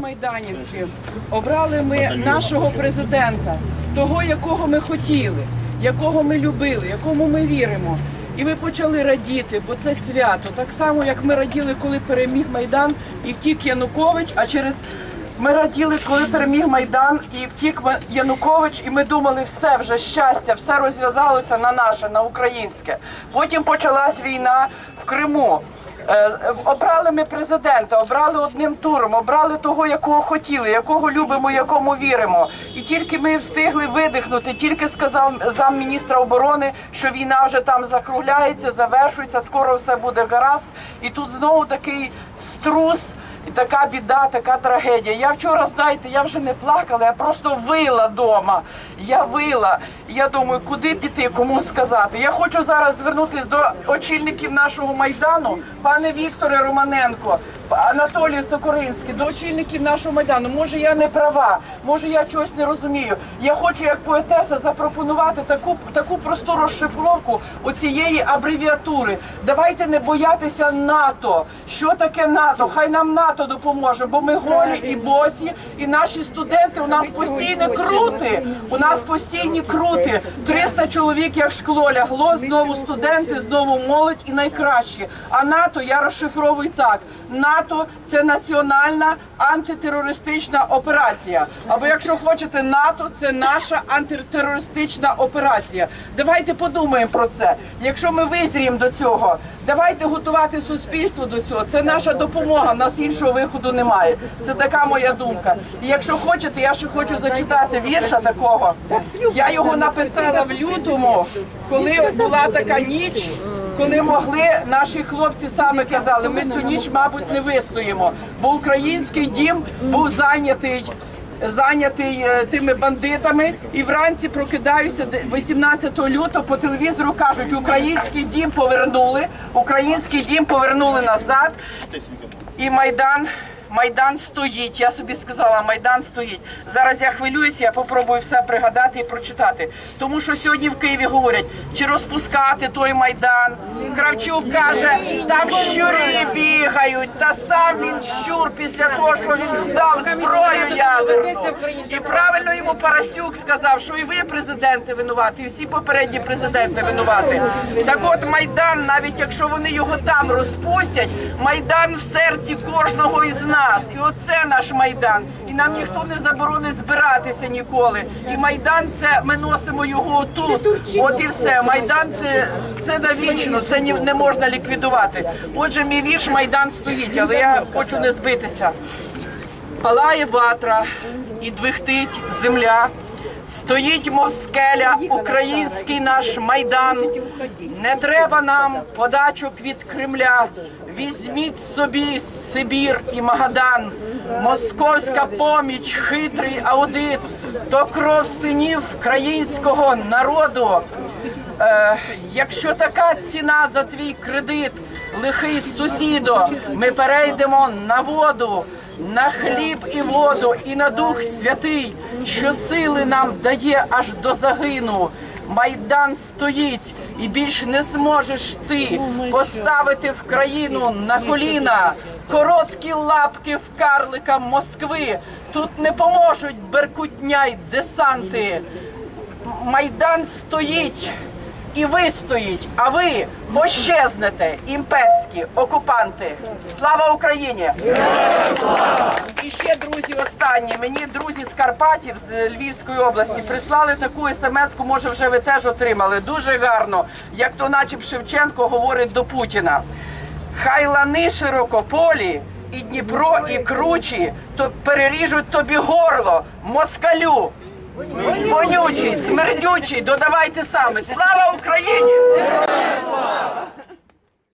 майданівці, обрали ми нашого президента, того, якого ми хотіли, якого ми любили, якому ми віримо. І ми почали радіти, бо це свято. Так само, як ми раділи, коли переміг Майдан і втік Янукович, а через ми раділи, коли переміг Майдан і втік Янукович, і ми думали, все вже щастя, все розв'язалося на наше, на українське. Потім почалась війна в Криму. Е, Обрали ми президента, обрали одним туром, обрали того, якого хотіли, якого любимо, якому віримо. І тільки ми встигли видихнути, тільки сказав замміністра оборони, що війна вже там закругляється, завершується, скоро все буде гаразд. І тут знову такий струс. І така біда, така трагедія. Я вчора, знаєте, я вже не плакала, я просто вила вдома. Я вила. Я думаю, куди піти, кому сказати. Я хочу зараз звернутися до очільників нашого майдану, пане Вікторе Романенко, Анатолій Сокоринський, до очільників нашого майдану. Може, я не права, може я чогось не розумію. Я хочу, як поетеса, запропонувати таку таку просту розшифровку оцієї абревіатури. Давайте не боятися НАТО. Що таке НАТО? Хай нам НАТО допоможе, бо ми голі і босі, і наші студенти у нас постійно крути. У нас постійні крути. 300 чоловік, як шкло лягло, знову студенти, знову молодь і найкращі. А НАТО я розшифровую так: НАТО це національна антитерористична операція. Або якщо хочете, НАТО це наша антитерористична операція. Давайте подумаємо про це. Якщо ми визріємо до цього, давайте готувати суспільство до цього. Це наша допомога. Нас іншого виходу немає. Це така моя думка. І якщо хочете, я ще хочу зачитати вірша такого. Я його написала в лютому, коли була така ніч. Коли могли, наші хлопці саме казали, ми цю ніч, мабуть, не вистоїмо, бо український дім був зайнятий. Зайнятий е, тими бандитами, і вранці прокидаюся 18 лютого по телевізору кажуть, український дім повернули, український дім повернули назад, і майдан. Майдан стоїть. Я собі сказала, майдан стоїть. Зараз я хвилююся, я попробую все пригадати і прочитати. Тому що сьогодні в Києві говорять, чи розпускати той майдан. Кравчук каже, там щурі бігають, та сам він щур після того, що він здав зброю ядерну. І правильно йому Парасюк сказав, що і ви президенти винуваті, і всі попередні президенти винуваті. Так от майдан, навіть якщо вони його там розпустять, майдан в серці кожного із нас. І оце наш майдан. І нам ніхто не заборонить збиратися ніколи. І майдан це ми носимо його тут. От і все. Майдан це, це навічно, це ні- не можна ліквідувати. Отже, мій вірш майдан стоїть, але я хочу не збитися. Палає ватра і двихтить земля. Стоїть мов скеля, український наш майдан. Не треба нам подачок від Кремля. Візьміть собі Сибір і Магадан. Московська поміч, хитрий аудит, то кров синів українського народу. Е, якщо така ціна за твій кредит, лихий сусідо, ми перейдемо на воду, на хліб і воду, і на Дух Святий, що сили нам дає аж до загину. Майдан стоїть, і більш не зможеш ти поставити в країну на коліна. Короткі лапки в карлика Москви. Тут не поможуть беркутня й десанти. Майдан стоїть і вистоїть, а ви пощезнете, імперські окупанти. Слава Україні! І ще друзі, останні. Мені друзі з Карпатів з Львівської області прислали таку смс-ку, може вже ви теж отримали. Дуже гарно, як то, наче Шевченко говорить до Путіна. Хай лани широкополі, і Дніпро, і кручі, то переріжуть тобі горло, москалю. Вонючий, смердючий, додавайте саме. Слава Україні!